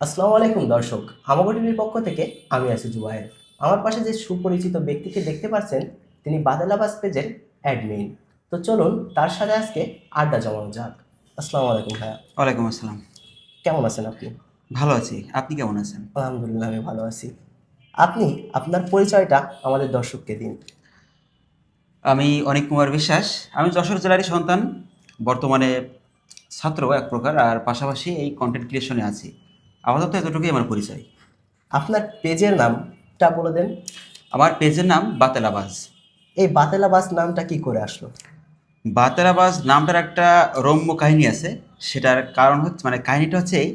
আসসালামু আলাইকুম দর্শক আমাগো টিভির পক্ষ থেকে আমি আছি জুবাইর আমার পাশে যে সুপরিচিত ব্যক্তিকে দেখতে পাচ্ছেন তিনি বাদালাবাস পেজের অ্যাডমিন। তো চলুন তার সাথে আজকে আড্ডা জমানো যাক। আসসালামু আলাইকুম ভাইয়া। ওয়ালাইকুম আসসালাম। কেমন আছেন আপনি? ভালো আছি। আপনি কেমন আছেন? আলহামদুলিল্লাহ আমি ভালো আছি। আপনি আপনার পরিচয়টা আমাদের দর্শককে দিন। আমি অনিক কুমার বিশ্বাস। আমি যশোর জেলারই সন্তান বর্তমানে ছাত্র এক প্রকার আর পাশাপাশি এই কন্টেন্ট ক্রিয়েশনে আছি। আপাতত এতটুকুই আমার পরিচয়। আপনার পেজের নামটা বলে দেন। আমার পেজের নাম বাতেলাবাজ। এই বাতেলাবাজ নামটা কি করে আসলো? বাতেলাবাজ নামটার একটা রম্য কাহিনী আছে। সেটার কারণ হচ্ছে মানে কাহিনীটা হচ্ছে এই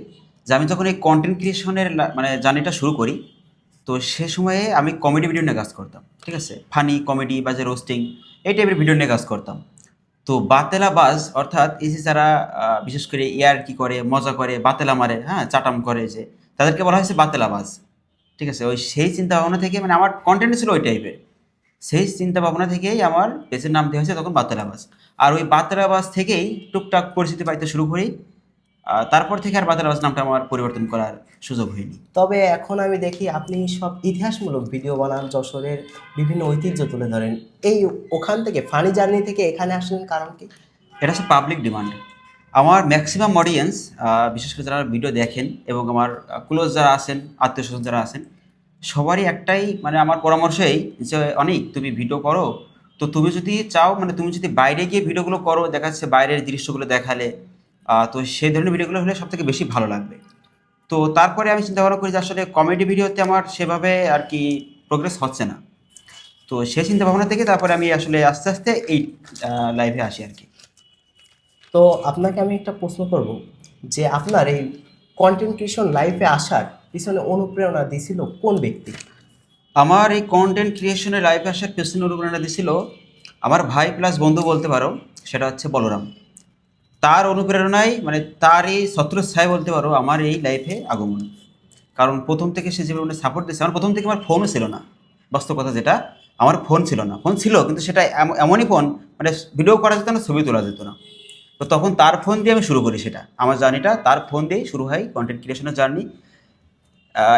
যে আমি যখন এই কন্টেন্ট ক্রিয়েশনের মানে জার্নিটা শুরু করি তো সে সময়ে আমি কমেডি ভিডিও নিয়ে কাজ করতাম ঠিক আছে? ফানি কমেডি বা যে রোস্টিং এই টাইপের ভিডিও নিয়ে কাজ করতাম। তো বাতেলা বাজ অর্থাৎ যে যারা বিশেষ করে ইয়ার কি করে, মজা করে, বাতেলা মারে হ্যাঁ চাটাম করে যে, তাদেরকে বলা হয়েছে বাতেলা বাজ ঠিক আছে? ওই সেই চিন্তা ভাবনা থেকে মানে আমার কন্টেন্ট ছিল ওই টাইপের সেই চিন্তা ভাবনা থেকেই আমার পেজের নাম দেওয়া হয়েছে তখন বাতেলাবাজ। আর ওই বাতেলাবাজ থেকেই টুকটাক পরিচিতি পাইতে শুরু করি। তারপর থেকে আর বাতেলাবাজ নামটা আমার পরিবর্তন করার সুযোগ হয়নি। তবে এখন আমি দেখি আপনি সব ইতিহাসমূলক ভিডিও বানান যশোরের বিভিন্ন ঐতিহ্য তুলে ধরেন। এই ওখান থেকে ফানি জার্নি থেকে এখানে আসলেন কারণ কি? এটা হচ্ছে পাবলিক ডিমান্ড আমার ম্যাক্সিমাম অডিয়েন্স বিশেষ করে যারা ভিডিও দেখেন এবং আমার ক্লোজ যারা আছেন আত্মীয় স্বজন যারা আছেন সবারই একটাই মানে আমার পরামর্শই যে অনেক তুমি ভিডিও করো। তো তুমি যদি চাও মানে তুমি যদি বাইরে গিয়ে ভিডিওগুলো করো দেখা যাচ্ছে বাইরের দৃশ্যগুলো দেখালে তো সেই ধরনের ভিডিওগুলো হলে সব থেকে বেশি ভালো লাগবে। তো তারপরে আমি চিন্তা ভাবনা করি যে আসলে কমেডি ভিডিওতে আমার সেভাবে আর কি প্রোগ্রেস হচ্ছে না। তো সেই চিন্তা ভাবনা থেকে তারপরে আমি আসলে আস্তে আস্তে এই লাইভে আসি আর কি। তো আপনাকে আমি একটা প্রশ্ন করব যে আপনার এই কন্টেন্ট ক্রিয়েশন লাইফে আসার পিছনে অনুপ্রেরণা দিছিল কোন ব্যক্তি? আমার এই কন্টেন্ট ক্রিয়েশনের লাইফে আসার পেছনে অনুপ্রেরণা দিছিল আমার ভাই প্লাস বন্ধু বলতে পারো সেটা হচ্ছে বলরাম। তার অনুপ্রেরণায় মানে তার এই ছত্রছায় বলতে পারো, আমার এই লাইফে আগমন। কারণ প্রথম থেকে সে যেভাবে সাপোর্ট দিচ্ছে আমার প্রথম থেকে আমার ফোনও ছিল না। বাস্তব কথা যেটা, আমার ফোন ছিল না। ফোন ছিল, কিন্তু সেটা এম- এমনই ফোন মানে ভিডিও করা যেত না, ছবি তোলা যেত না। তো তখন তার ফোন দিয়ে আমি শুরু করি সেটা। আমার জার্নিটা তার ফোন দিয়েই শুরু হয় কন্টেন্ট ক্রিয়েশনের জার্নি।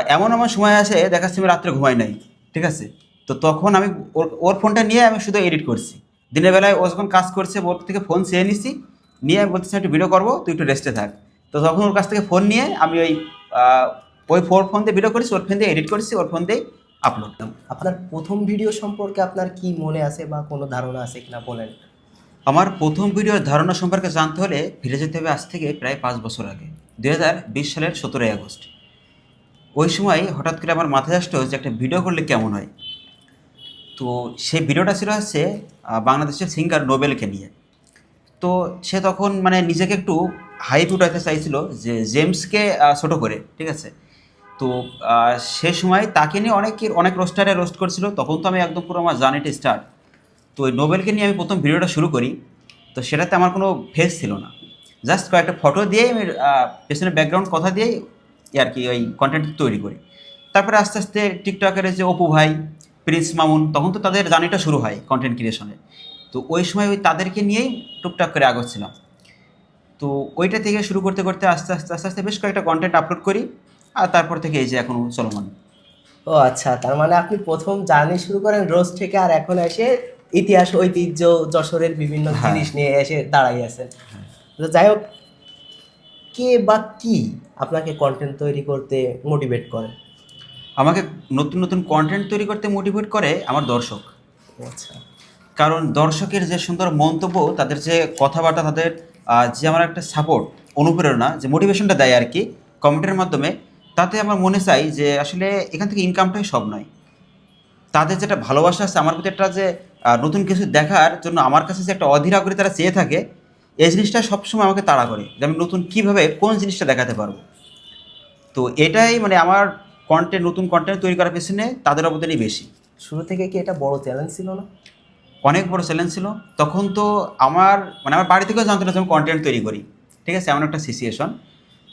এমন আমার সময় আছে দেখা যাচ্ছে আমি রাত্রে ঘুমাই নাই, ঠিক আছে? তো তখন আমি ওর ওর ফোনটা নিয়ে আমি শুধু এডিট করছি। দিনের বেলায় ও যখন কাজ করছে, ওর থেকে ফোন চেয়ে নিছি। নিয়ে আমি বলতেছি একটু ভিডিও করব তুই একটু রেস্টে থাক। তো তখন ওর কাছ থেকে ফোন নিয়ে আমি ওই ওই ফোর ফোন দিয়ে ভিডিও করেছি ওর ফোন দিয়ে এডিট করেছি ওর ফোন দিয়ে আপলোড আপনার প্রথম ভিডিও সম্পর্কে আপনার কি মনে আছে বা কোনো ধারণা আছে কিনা বলেন। আমার প্রথম ভিডিওর ধারণা সম্পর্কে জানতে হলে ফিরে যেতে হবে আজ থেকে প্রায় পাঁচ বছর আগে দুই হাজার বিশ সালের সতেরোই আগস্ট। ওই সময় হঠাৎ করে আমার মাথায় আসতো যে একটা ভিডিও করলে কেমন হয়। তো সেই ভিডিওটা ছিল হচ্ছে বাংলাদেশের সিঙ্গার নোবেলকে নিয়ে। তো সে তখন মানে নিজেকে একটু হাইপ উঠাতে চাইছিল যে জেমসকে ছোট করে ঠিক আছে? তো সে সময় তাকে নিয়ে অনেকের অনেক রোস্টারে রোস্ট করছিল। তখন তো আমি একদম পুরো আমার জার্নিটা স্টার্ট তো ওই নোবেলকে নিয়ে আমি প্রথম ভিডিওটা শুরু করি। তো সেটাতে আমার কোনো ফেস ছিল না। জাস্ট কয়েকটা ফটো দিয়েই আমি আহ, পেছনে ব্যাকগ্রাউন্ড কথা দিয়েই আর কি ওই কন্টেন্ট তৈরি করি। তারপরে আস্তে আস্তে টিকটকের যে অপু ভাই প্রিন্স মামুন তখন তো তাদের জার্নিটা শুরু হয় কন্টেন্ট ক্রিয়েশনে তো ওই সময় ওই তাদেরকে নিয়েই টুকটাক করে আগোচ্ছিলাম তো ওইটা থেকে শুরু করতে করতে আস্তে আস্তে আস্তে আস্তে বেশ কয়েকটা কন্টেন্ট আপলোড করি আর তারপর থেকে এই যে এখনও চলমান। ও আচ্ছা তার মানে আপনি প্রথম জার্নি শুরু করেন রোজ থেকে আর এখন এসে ইতিহাস ঐতিহ্য যশোরের বিভিন্ন হ্যাঁ। জিনিস নিয়ে এসে দাঁড়াই আছেন। তো যাই হোক কে বা কি আপনাকে কন্টেন্ট তৈরি করতে মোটিভেট করে? আমাকে নতুন নতুন কন্টেন্ট তৈরি করতে মোটিভেট করে আমার দর্শক। আচ্ছা। কারণ দর্শকের যে সুন্দর মন্তব্য, তাদের যে কথাবার্তা, তাদের যে আমার একটা সাপোর্ট অনুপ্রেরণা, যে মোটিভেশনটা দেয় আর কি কমেন্টের মাধ্যমে, তাতে আমার মনে চাই যে আসলে এখান থেকে ইনকামটাই সব নয়। তাদের যেটা ভালোবাসা আছে, আমার প্রতি একটা যে নতুন কিছু দেখার জন্য আমার কাছে যে একটা অধীর আগ্রহে তারা চেয়ে থাকে, এই জিনিসটা সবসময় আমাকে তাড়া করে যে আমি নতুন কীভাবে, কোন জিনিসটা দেখাতে পারব। তো এটাই মানে আমার কন্টেন্ট নতুন কন্টেন্ট তৈরি করার পেছনে তাদের অবদানই বেশি। শুরু থেকে কি এটা বড় চ্যালেঞ্জ ছিল না? অনেক বড় চ্যালেঞ্জ ছিল। তখন তো আমার মানে আমার বাড়ি থেকেও জানতো না যে আমি কন্টেন্ট তৈরি করি। ঠিক আছে? এমন একটা সিচুয়েশন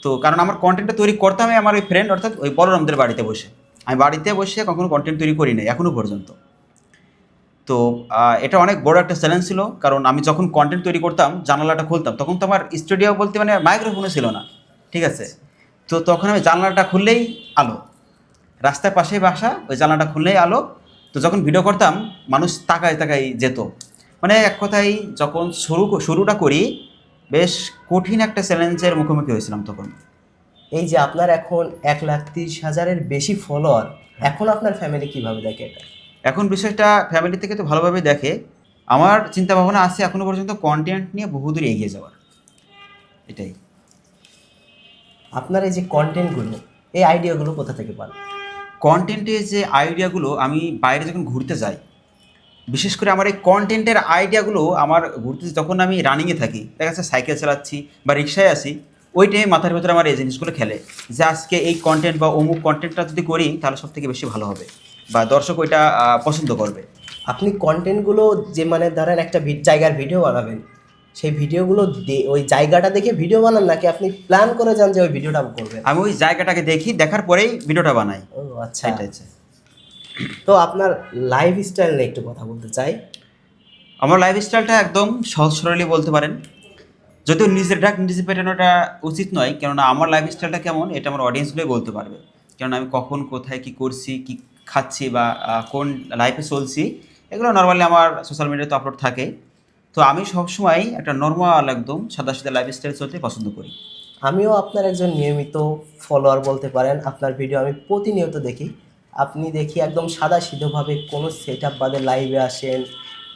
তো কারণ আমার কন্টেন্টটা তৈরি করতামই আমার ওই ফ্রেন্ড অর্থাৎ ওই বলরামদের বাড়িতে বসে। আমি বাড়িতে বসে কখনো কন্টেন্ট তৈরি করি নাই এখনও পর্যন্ত। তো এটা অনেক বড় একটা চ্যালেঞ্জ ছিল। কারণ আমি যখন কন্টেন্ট তৈরি করতাম, জানালাটা খুলতাম, তখন তো আমার স্টুডিও বলতে মানে মাইক্রোফোনও ছিল না। ঠিক আছে? তো তখন আমি জানলাটা খুললেই আলো। রাস্তার পাশেই বাসা, ওই জানলাটা খুললেই আলো। তো যখন ভিডিও করতাম মানুষ তাকায় তাকাই যেত। মানে এক কথায় যখন শুরু শুরুটা করি বেশ কঠিন একটা চ্যালেঞ্জের মুখোমুখি হয়েছিলাম তখন। এই যে আপনার এখন এক লাখ তিরিশ হাজারের বেশি ফলোয়ার এখন আপনার ফ্যামিলি কীভাবে দেখে এটা? এখন বিষয়টা ফ্যামিলি থেকে তো ভালোভাবে দেখে। আমার চিন্তা ভাবনা আছে এখনও পর্যন্ত কন্টেন্ট নিয়ে বহুদূর এগিয়ে যাওয়ার। এটাই। আপনার এই যে কন্টেন্টগুলো এই আইডিয়াগুলো কোথা থেকে পান? কন্টেন্টের যে আইডিয়াগুলো আমি বাইরে যখন ঘুরতে যাই, বিশেষ করে আমার এই কন্টেন্টের আইডিয়াগুলো আমার ঘুরতে যখন আমি রানিংয়ে থাকি, দেখা যাচ্ছে সাইকেল চালাচ্ছি বা রিক্সায় আসি, ওই টাইমে মাথার ভেতরে আমার এই জিনিসগুলো খেলে যে আজকে এই কন্টেন্ট বা অমুক কন্টেন্টটা যদি করি, তাহলে সব থেকে বেশি ভালো হবে বা দর্শক ওইটা পছন্দ করবে। আপনি কন্টেন্টগুলো যে মানে ধরেন একটা জায়গার ভিডিও বানাবেন সেই ভিডিওগুলো ওই জায়গাটা দেখে ভিডিও বানান নাকি আপনি প্ল্যান করে যান যে ওই ভিডিওটা করবেন আমি ওই জায়গাটাকে দেখি দেখার পরেই ভিডিওটা বানাই। ও আচ্ছা। এটা হচ্ছে। তো আপনার লাইফ স্টাইল নিয়ে একটু কথা বলতে চাই। আমার লাইফস্টাইলটা একদম সহজ সরলই বলতে পারেন। যদিও নিজের ডাক নিজে পেটানোটা উচিত নয় কেননা আমার লাইফস্টাইলটা কেমন এটা আমার অডিয়েন্সগুলোই বলতে পারবে। কেননা আমি কখন কোথায় কি করছি কি খাচ্ছি বা কোন লাইফে চলছি এগুলো নর্মালি আমার সোশ্যাল মিডিয়াতে আপলোড থাকে। তো আমি সবসময় একটা নর্মাল একদম সাদা সাদা লাইফস্টাইল চলতে পছন্দ করি। আমিও আপনার একজন নিয়মিত ফলোয়ার বলতে পারেন। আপনার ভিডিও আমি প্রতিনিয়ত দেখি। আপনি দেখি একদম সাদা সিধোভাবে কোনো সেট আপ বাদে লাইভে আসেন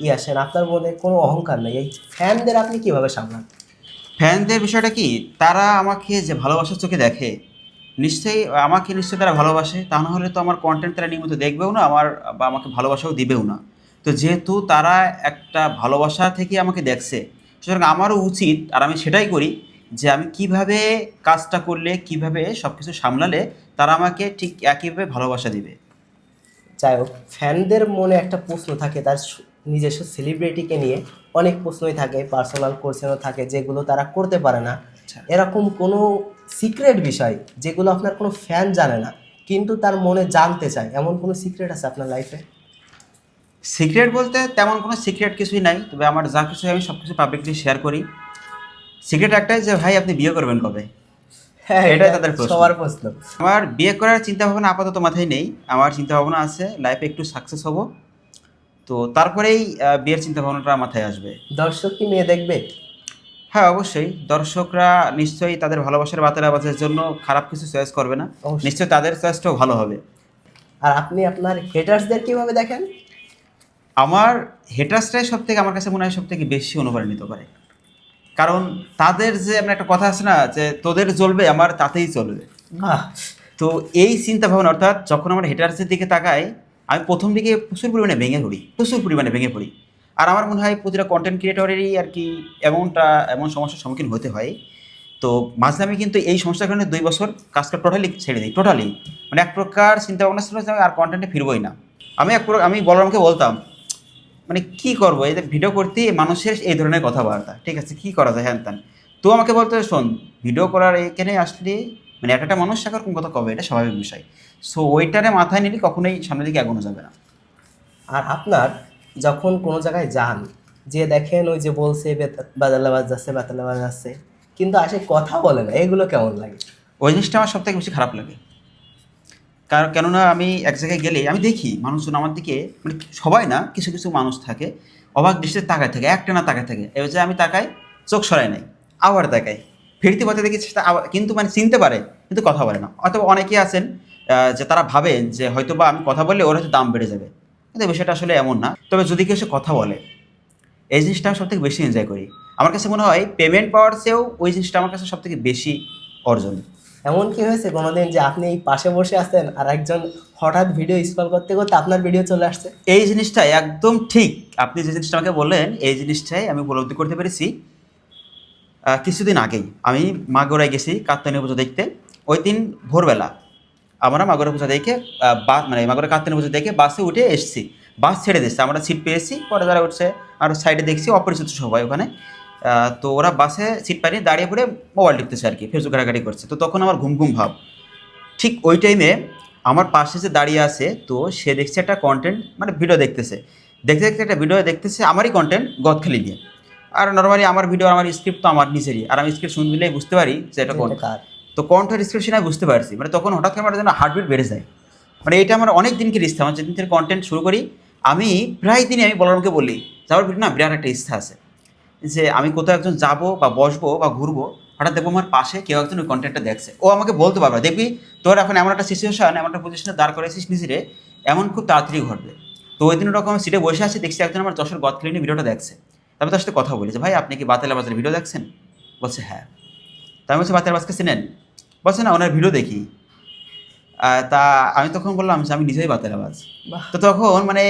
ই আসেন। আপনার মনে কোনো অহংকার নেই। এই ফ্যানদের আপনি কীভাবে সামলান? ফ্যানদের বিষয়টা কি? তারা আমাকে যে ভালোবাসার চোখে দেখে নিশ্চয়ই আমাকে নিশ্চয়ই তারা ভালোবাসে। তা না হলে তো আমার কন্টেন্ট তারা নিয়মিত দেখবেও না আমার বা আমাকে ভালোবাসাও দিবেও না। তো যেহেতু তারা একটা ভালোবাসা থেকে আমাকে দেখছে সুতরাং আমারও উচিত আর আমি সেটাই করি যে আমি কীভাবে কাজটা করলে কীভাবে সব কিছু সামলালে তারা আমাকে ঠিক একইভাবে ভালোবাসা দিবে। যাই হোক ফ্যানদের মনে একটা প্রশ্ন থাকে তার নিজস্ব সেলিব্রিটিকে নিয়ে অনেক প্রশ্নই থাকে পার্সোনাল কোশ্চেনও থাকে যেগুলো তারা করতে পারে না। আচ্ছা। এরকম কোনো সিক্রেট বিষয় যেগুলো আপনার কোনো ফ্যান জানে না কিন্তু তার মনে জানতে চায় এমন কোনো সিক্রেট আছে আপনার লাইফে? সিক্রেট বলতে তেমন কোনো সিক্রেট কিছুই নাই তবে আমার যা কিছু আমি সব কিছু পাবলিকলি শেয়ার করি। সিক্রেট একটাই যে ভাই আপনি বিয়ে করবেন কবে? হ্যাঁ এটাই তাদের সবার প্রশ্ন। আমার বিয়ে করার চিন্তা ভাবনা আপাতত মাথায় নেই। আমার চিন্তা ভাবনা আছে লাইফে একটু সাকসেস হব। তো তারপরেই বিয়ের চিন্তা ভাবনাটা মাথায় আসবে। দর্শক কি মেয়ে দেখবে? হ্যাঁ অবশ্যই। দর্শকরা নিশ্চয়ই তাদের ভালোবাসার বাতেরা বাজার জন্য খারাপ কিছু চয়েস করবে না। নিশ্চয়ই তাদের চয়েসটাও ভালো হবে। আর আপনি আপনার হেটার্সদের কীভাবে দেখেন? আমার হেটার্সটাই সব থেকে আমার কাছে মনে হয় সব থেকে বেশি অনুপ্রাণিত করে। কারণ তাদের যে আমরা একটা কথা আছে না যে তোদের চলবে আমার তাতেই চলবে। তো এই চিন্তা ভাবনা অর্থাৎ যখন আমার হেটার্সের দিকে তাকাই আমি প্রথম দিকে প্রচুর পরিমাণে ভেঙে পড়ি প্রচুর পরিমাণে ভেঙে পড়ি। আর আমার মনে হয় প্রতিটা কন্টেন্ট ক্রিয়েটরেরই আর কি এমনটা এমন সমস্যার সম্মুখীন হতে হয়। তো মাঝে আমি কিন্তু এই সমস্যার কারণে দুই বছর কাজটা টোটালি ছেড়ে দিই টোটালি মানে এক প্রকার চিন্তা ভাবনা ছিল যে আমি আর কন্টেন্টে ফিরবই না। আমি এক প্রকার আমি বলরামকে বলতাম মানে কি করব? এই যে ভিডিও করতে মানুষের এই ধরনের কথাবার্তা। ঠিক আছে কি করা যায়? হ্যান ত্যান। তো আমাকে বলতে শোন ভিডিও করার এখানে আসলে মানে একটা একটা মানুষ সাকার কোন কথা কবে? এটা স্বাভাবিক বিষয়। সো ওইটারে মাথায় নিলে কখনোই সামনের দিকে এগোনো যাবে না। আর আপনার যখন কোনো জায়গায় যান যে দেখেন ওই যে বলছে বাদালাবাজ যাচ্ছে বাতালাবাজ যাচ্ছে কিন্তু আসে কথা বলে না এগুলো কেমন লাগে? ওই জিনিসটা আমার সব থেকে বেশি খারাপ লাগে। কারণ কেননা আমি এক জায়গায় গেলে আমি দেখি মানুষজন আমার দিকে মানে সবাই না, কিছু কিছু মানুষ থাকে, অবাক দৃষ্টিতে তাকায় থাকে একটা না তাকায় থাকে। এবার যে আমি তাকাই, চোখ সরাই নাই, আবার তাকাই ফিরতি পথে দেখি সেটা কিন্তু মানে চিনতে পারে, কিন্তু কথা বলে না। অথবা অনেকে আছেন যে তারা ভাবেন যে হয়তো বা আমি কথা বললে ওর হয়তো দাম বেড়ে যাবে। কিন্তু বিষয়টা আসলে এমন না। তবে যদি কেউ সে কথা বলে, এই জিনিসটা আমি সব থেকে বেশি এনজয় করি। আমার কাছে মনে হয় পেমেন্ট পাওয়ার চেয়েও ওই জিনিসটা আমার কাছে সব থেকে বেশি অর্জন। এমন কি হয়েছে কোনোদিন যে আপনি এই পাশে বসে আছেন আর একজন হঠাৎ ভিডিও স্কল করতে করতে আপনার ভিডিও চলে আসছে? এই জিনিসটা একদম ঠিক। আপনি যে জিনিসটা আমাকে বললেন এই জিনিসটাই আমি উপলব্ধি করতে পেরেছি কিছুদিন আগেই। আমি মাগুরায় গেছি কাত্তানি পুজো দেখতে। ওই দিন ভোরবেলা আমরা মাগুরা পুজো দেখে আহ, বা মানে মাগুরা কাত্তানি পুজো দেখে বাসে উঠে এসেছি। বাস ছেড়ে দিচ্ছে আমরা সিট পেয়েছি পরে যারা উঠছে। আর সাইডে দেখছি অপরিচিত সবাই ওখানে। তো ওরা বাসে সিট পাইনি দাঁড়িয়ে পড়ে মোবাইল টিপতেছে আর কি ফেসবুক ঘাটাঘাটি করছে। তো তখন আমার ঘুম ঘুম ভাব। ঠিক ওই টাইমে আমার পাশে যে দাঁড়িয়ে আছে তো সে দেখছে একটা কন্টেন্ট মানে ভিডিও দেখতেছে। দেখতে দেখতে একটা ভিডিও দেখতেছে আমারই কন্টেন্ট গদখালি দিয়ে। আর নর্মালি আমার ভিডিও আমার স্ক্রিপ্ট তো আমার নিজেরই। আর আমি স্ক্রিপ্ট শুনলেই বুঝতে পারি যে এটা কোন তো কণ্ঠ ডিসক্রিপশন আমি বুঝতে পারছি। মানে তখন হঠাৎ করে আমার যেন হার্টবিট বেড়ে যায়। মানে এটা আমার অনেক দিনকে ইচ্ছা আমার যেদিন থেকে কন্টেন্ট শুরু করি আমি প্রায় দিনই আমি বলরামকে বলি যাওয়ার ভিতরে না বিরাট একটা ইচ্ছা আছে। যে আমি কোথাও একজন যাব বা বসবো বা ঘুরবো হঠাৎ দেখব আমার পাশে কেউ একজন ওই কন্টেন্টটা দেখছে। ও আমাকে বলতে পারবে দেখবি তোর এখন এমন একটা সিচুয়েশন এমন একটা পজিশনে দাঁড় করেছিস নিজেরে এমন খুব তাড়াতাড়ি ঘটবে। তো ওই দিন ওরকম সিটে বসে আছি দেখছি একজন আমার যশোর গদ ক্লিনিক ভিডিওটা দেখছে। তারপর তার সাথে কথা বলি যে ভাই আপনি কি বাতালা বাজার ভিডিও দেখছেন? বলছে হ্যাঁ। তা আমি বলছি বাতালা বাজকে চিনেন? বলছে না ওনার ভিডিও দেখি। তা আমি তখন বললাম যে আমি নিজেই বাতালা বাজ তো তখন মানে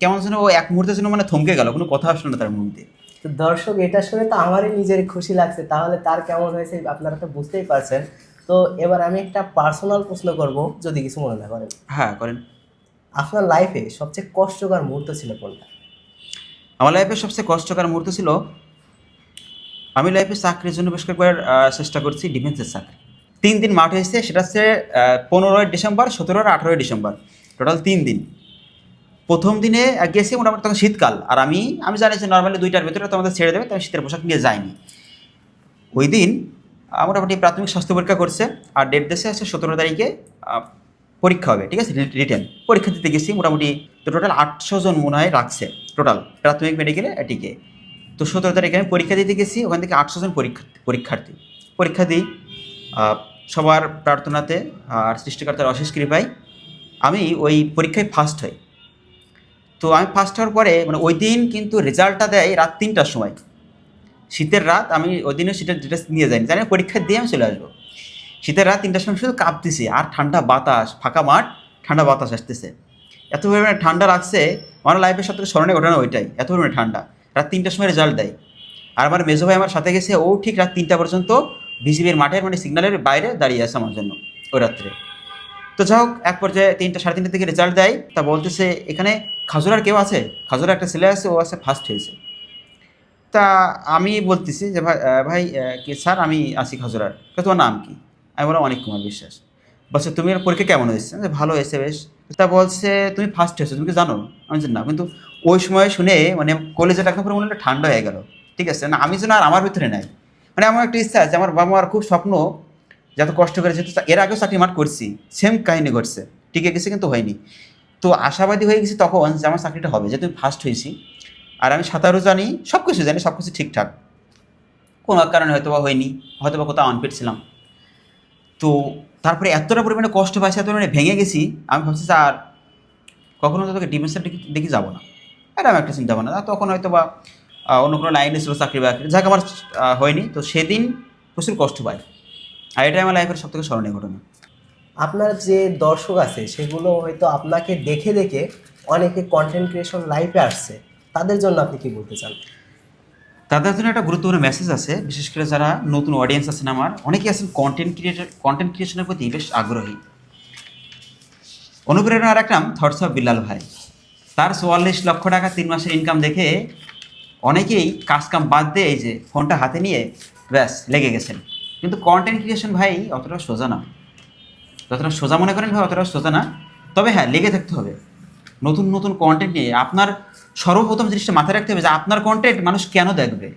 কেমন যেন ও এক মুহূর্তের জন্য মানে থমকে গেল কোনো কথা আসলো না তার মুখ দিয়ে। তো দর্শক এটা শুনে তো আমারই নিজের খুশি লাগছে। তাহলে তার কেমন হয়েছে আপনারা তো বুঝতেই পারছেন। তো এবার আমি একটা পার্সোনাল প্রশ্ন করব যদি কিছু মনে না করেন। হ্যাঁ করেন। আপনার লাইফে সবচেয়ে কষ্টকর মুহূর্ত ছিল কোনটা? আমার লাইফে সবচেয়ে কষ্টকর মুহূর্ত ছিল আমি লাইফে চাকরির জন্য বেশ কয়েকবার চেষ্টা করছি ডিফেন্সের চাকরি। তিন দিন মাঠ হয়েছে সেটা হচ্ছে পনেরোই ডিসেম্বর সতেরো আর আঠেরোই ডিসেম্বর। টোটাল তিন দিন। প্রথম দিনে গেছি মোটামুটি তখন শীতকাল। আর আমি আমি জানি যে নর্মালি দুইটার ভেতরে তোমাদের ছেড়ে দেবে তো আমি শীতের পোশাক নিয়ে যাইনি। ওই দিন মোটামুটি প্রাথমিক স্বাস্থ্য পরীক্ষা করছে, আর ডেট দেশে আছে সতেরো তারিখে পরীক্ষা হবে, ঠিক আছে? রিটেন। পরীক্ষা দিতে গেছি মোটামুটি, তো টোটাল আটশো জন মনে হয় রাখছে টোটাল প্রাথমিক মেডিকেলে এটিকে। তো সতেরো তারিখে আমি পরীক্ষা দিতে গেছি, ওখান থেকে আটশো জন পরীক্ষা, পরীক্ষার্থী। পরীক্ষা দিই সবার প্রার্থনাতে, আর সৃষ্টিকর্তার অশেষ কৃপায়, আমি ওই পরীক্ষায় ফার্স্ট হই। তো আমি ফার্স্ট হওয়ার পরে মানে ওই দিন কিন্তু রেজাল্টটা দেয় রাত তিনটার সময়। শীতের রাত, আমি ওই দিনও শীতের ড্রেস নিয়ে যাইনি। জানি পরীক্ষা দিয়ে আমি চলে আসব। শীতের রাত তিনটার সময় শুধু কাঁপতেছি, আর ঠান্ডা বাতাস, ফাঁকা মাঠ, ঠান্ডা বাতাস আসতেছে। এত পরিমাণে ঠান্ডা লাগছে, আমার লাইফের সব থেকে স্মরণে ঘটনা ওইটাই, এত পরিমাণে ঠান্ডা। রাত তিনটার সময় রেজাল্ট দেয়। আর আমার মেজো ভাই আমার সাথে গেছে, ও ঠিক রাত তিনটা পর্যন্ত বিসিবির মাঠের মানে সিগন্যালের বাইরে দাঁড়িয়ে আছে আমার জন্য, ওই রাত্রে। তো যাই হোক এক পর্যায়ে তিনটা সাড়ে তিনটা থেকে রেজাল্ট দেয়। তা বলতেছে এখানে খাজুরার কেউ আছে? খাজুরা একটা ছেলে আছে ও আছে ফার্স্ট হয়েছে। তা আমি বলতেছি যে ভাই ভাই কি স্যার আমি আছি খাজুরার তোমার নাম কি? আমি বললাম অনেক কুমার বিশ্বাস। বলছে তুমি পরীক্ষা কেমন হয়েছে? যে ভালো হয়েছে বেশ। তা বলছে তুমি ফার্স্ট হয়েছো তুমি কি জানো? আমি বলছি, না কিন্তু ওই সময় শুনে মানে কলেজের একদম পুরো মনে ঠান্ডা হয়ে গেল। ঠিক আছে? না আমি যেন আর আমার ভিতরে নাই। মানে আমার একটা ইচ্ছা আছে আমার বাবা মার খুব স্বপ্ন যত কষ্ট করে যেহেতু এর আগেও চাকরি মাঠ করছি। সেম কাহিনী ঘটছে। টিকে গেছে কিন্তু হয়নি। তো আশাবাদী হয়ে গেছি তখন যে আমার চাকরিটা হবে, যেহেতু ফার্স্ট হয়েছি। আর আমি সাঁতারও জানি সব কিছু জানি সব কিছু ঠিকঠাক। কোনো কারণে হয়তো বা হয়নি হয়তো বা কোথাও আনফিট ছিলাম। তো তারপরে এতটা পরিমাণে কষ্ট পাইছি এত পরিমাণে ভেঙে গেছি, আমি ভাবছি আর কখনো তোকে ডিফেন্সের দেখি যাব না। আমার একটা চিন্তা ভাবনা তখন হয়তো বা অন্য কোনো লাইনে ছিল চাকরি বাকরি। যাকে, আমার হয়নি। তো সেদিন প্রচুর কষ্ট পাই। আর এটাই আমার লাইফের সব থেকে স্মরণীয় ঘটনা। আপনার যে দর্শক আছে সেগুলো হয়তো আপনাকে দেখে দেখে অনেকে কন্টেন্ট ক্রিয়েশন লাইফে আসছে। তাদের জন্য আপনি কি বলতে চান? তাদের জন্য একটা গুরুত্বপূর্ণ মেসেজ আছে। বিশেষ করে যারা নতুন অডিয়েন্স আছেন আমার অনেকেই আছেন কন্টেন্ট ক্রিয়েটার কন্টেন্ট ক্রিয়েশনের প্রতি বেশ আগ্রহী। অনুপ্রেরণা এক নাম থটস অফ বিল্লাল ভাই। তার চুয়াল্লিশ লক্ষ টাকা তিন মাসের ইনকাম দেখে অনেকেই কাজ কাম বাদ দিয়ে এই যে ফোনটা হাতে নিয়ে ব্যাস লেগে গেছেন। কিন্তু কন্টেন্ট ক্রিয়েশন ভাই অতটা সোজা না। যতটা সোজা মনে করেন ভাই, অতটা সোজা না। তবে হ্যাঁ লেগে থাকতে হবে। নতুন নতুন কন্টেন্ট নিয়ে আপনার সর্বপ্রথম জিনিসটা মাথায় রাখতে হবে যে আপনার কন্টেন্ট মানুষ কেন দেখবে?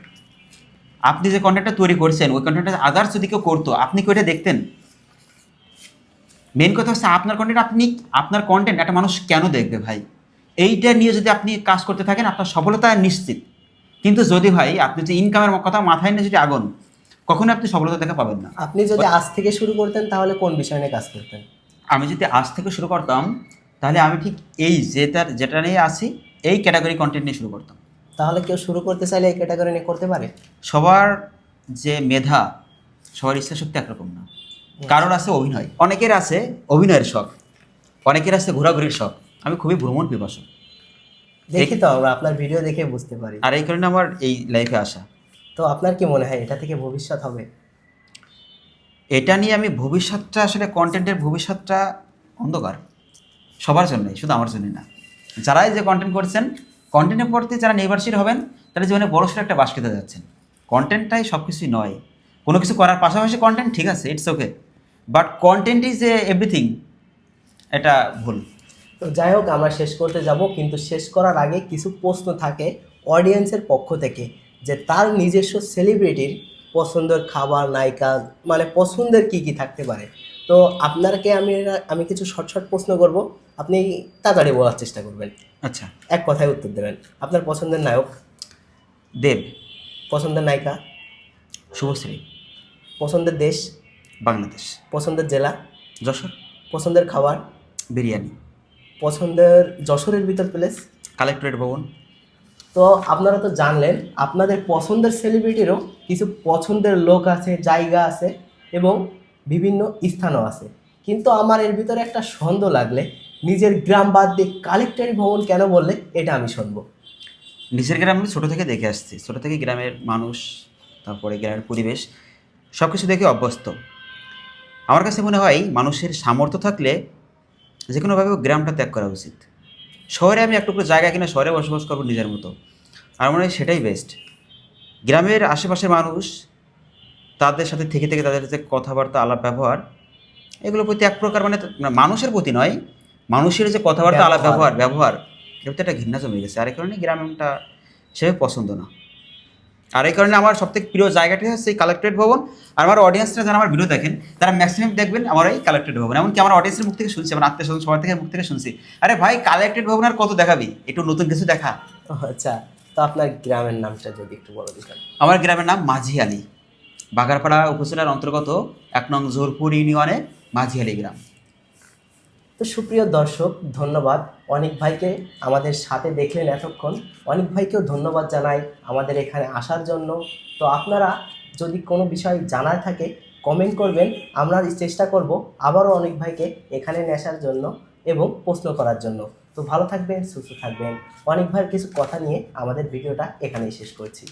আপনি যে কন্টেন্টটা তৈরি করছেন, ওই কন্টেন্টটা আদার্স যদি কেউ করতো, আপনি কি ওইটা দেখতেন? মেন কথা হচ্ছে আপনার কন্টেন্ট আপনি আপনার কন্টেন্ট একটা মানুষ কেন দেখবে ভাই? এইটা নিয়ে যদি আপনি কাজ করতে থাকেন, আপনার সফলতা নিশ্চিত। কিন্তু যদি ভাই, আপনি যে ইনকামের কথা মাথায় নিয়ে যদি আগুন কখনো আপনি সফলতা দেখা পাবেন না। আপনি যদি আজ থেকে শুরু করতেন তাহলে কোন বিষয় নিয়ে কাজ করতেন? আমি যদি আজ থেকে শুরু করতাম তাহলে আমি ঠিক এই যেটার যেটা নিয়ে আসি এই ক্যাটাগরি কন্টেন্ট নিয়ে শুরু করতাম। তাহলে কেউ শুরু করতে চাইলে এই ক্যাটাগরি নিয়ে করতে পারে? সবার যে মেধা সবার ইচ্ছা শক্তি একরকম না। কারোর আছে অভিনয়। অনেকের আছে অভিনয়ের শখ। অনেকের আছে ঘোরাঘুরির শখ। আমি খুবই ভ্রমণ পিপাসক দেখি তো আমরা আপনার ভিডিও দেখে বুঝতে পারি। আর এই কারণে আমার এই লাইফে আসা। তো আপনার কি মনে হয় এটা থেকে ভবিষ্যৎ হবে? এটা নিয়ে আমি ভবিষ্যৎটা আসলে কন্টেন্টের ভবিষ্যৎটা অন্ধকার। সবার জন্যই শুধু আমার জন্যই না। যারাই যে কন্টেন্ট করছেন কন্টেন্টের প্রতি যারা নির্ভরশীল হবেন তারা জীবনে বড়সড় একটা বাস খেতে যাচ্ছেন। কন্টেন্টটাই সব কিছুই নয়। কোনো কিছু করার পাশাপাশি কন্টেন্ট ঠিক আছে it's okay but content is a everything এটা ভুল। তো যাই হোক আমরা শেষ করতে যাব কিন্তু শেষ করার আগে কিছু প্রশ্ন থাকে অডিয়েন্সের পক্ষ থেকে। যে তার নিজস্ব সেলিব্রিটির পছন্দের খাবার নায়িকা মানে পছন্দের কি কি থাকতে পারে। তো আপনারকে আমি আমি কিছু শর্ট শর্ট প্রশ্ন করব। আপনি তাড়াতাড়ি বলার চেষ্টা করবেন। আচ্ছা। এক কথায় উত্তর দেবেন। আপনার পছন্দের নায়ক? দেব। পছন্দের নায়িকা? শুভশ্রী। পছন্দের দেশ? বাংলাদেশ। পছন্দের জেলা? যশোর। পছন্দের খাবার? বিরিয়ানি। পছন্দের যশোরের ভিতর প্লেস কালেক্টরেট ভবন। তো আপনারা তো জানলেন, আপনাদের পছন্দের সেলিব্রিটিরও কিছু পছন্দের লোক আছে, জায়গা আছে এবং বিভিন্ন স্থানও আছে। কিন্তু আমার এর ভিতরে একটা সন্দেহ লাগলে, নিজের গ্রাম বাদ দিয়ে কালেক্টরি ভবন কেন বললে এটা আমি শুনব। নিজের গ্রাম আমি ছোটো থেকে দেখে আসছি। ছোটো থেকে গ্রামের মানুষ, তারপরে গ্রামের পরিবেশ সব কিছু দেখে অভ্যস্ত। আমার কাছে মনে হয় মানুষের সামর্থ্য থাকলে যে কোনোভাবে গ্রামটা ত্যাগ করা উচিত। শহরে আমি একটু জায়গা কিনে শহরে বসবাস করব নিজের মতো। আর মনে হয় সেটাই বেস্ট গ্রামের আশেপাশের মানুষ তাদের সাথে থেকে থেকে তাদের যে কথাবার্তা আলাপ ব্যবহার এগুলোর প্রতি এক প্রকার মানে মানুষের প্রতি নয় মানুষের যে কথাবার্তা আলাপ ব্যবহার। ব্যবহার প্রতি একটা ঘৃণা জমে গেছে। আর কারণে গ্রামটা সেভাবে পছন্দ না। আর এই কারণে আমার সবথেকে প্রিয় জায়গাটি হচ্ছে এই কালেক্টরেট ভবন। আর আমার অডিয়েন্সরা যারা আমার ভিডিও দেখেন তারা ম্যাক্সিমাম দেখবেন আমার এই কালেক্টরেট ভবন। এমনকি আমার অডিয়েন্সের মুখ থেকে শুনছি আমার আত্মীয় স্বজন সবার থেকে মুখ থেকে শুনছি। আরে ভাই কালেক্টরেট ভবন আর কত দেখাবি? একটু নতুন কিছু দেখা। আচ্ছা তো আপনার গ্রামের নামটা যদি একটু বলে দিতেন। আমার গ্রামের নাম মাঝি আলী। বাগারপাড়া উপজেলার অন্তর্গত এক নং জোরপুর ইউনিয়নে মাঝি আলী গ্রাম। তো সুপ্রিয় দর্শক, ধন্যবাদ। অনেক ভাইকে আমাদের সাথে দেখলেন এতক্ষণ। অনেক ভাইকেও ধন্যবাদ জানাই আমাদের এখানে আসার জন্য। তো আপনারা যদি কোনো বিষয় জানার থাকে কমেন্ট করবেন। আমরা চেষ্টা করব আবারও অনেক ভাইকে এখানে আসার জন্য এবং প্রশ্ন করার জন্য। তো ভালো থাকবেন, সুস্থ থাকবেন। অনেক ভাইয়ের কিছু কথা নিয়ে আমাদের ভিডিওটা এখানেই শেষ করছি।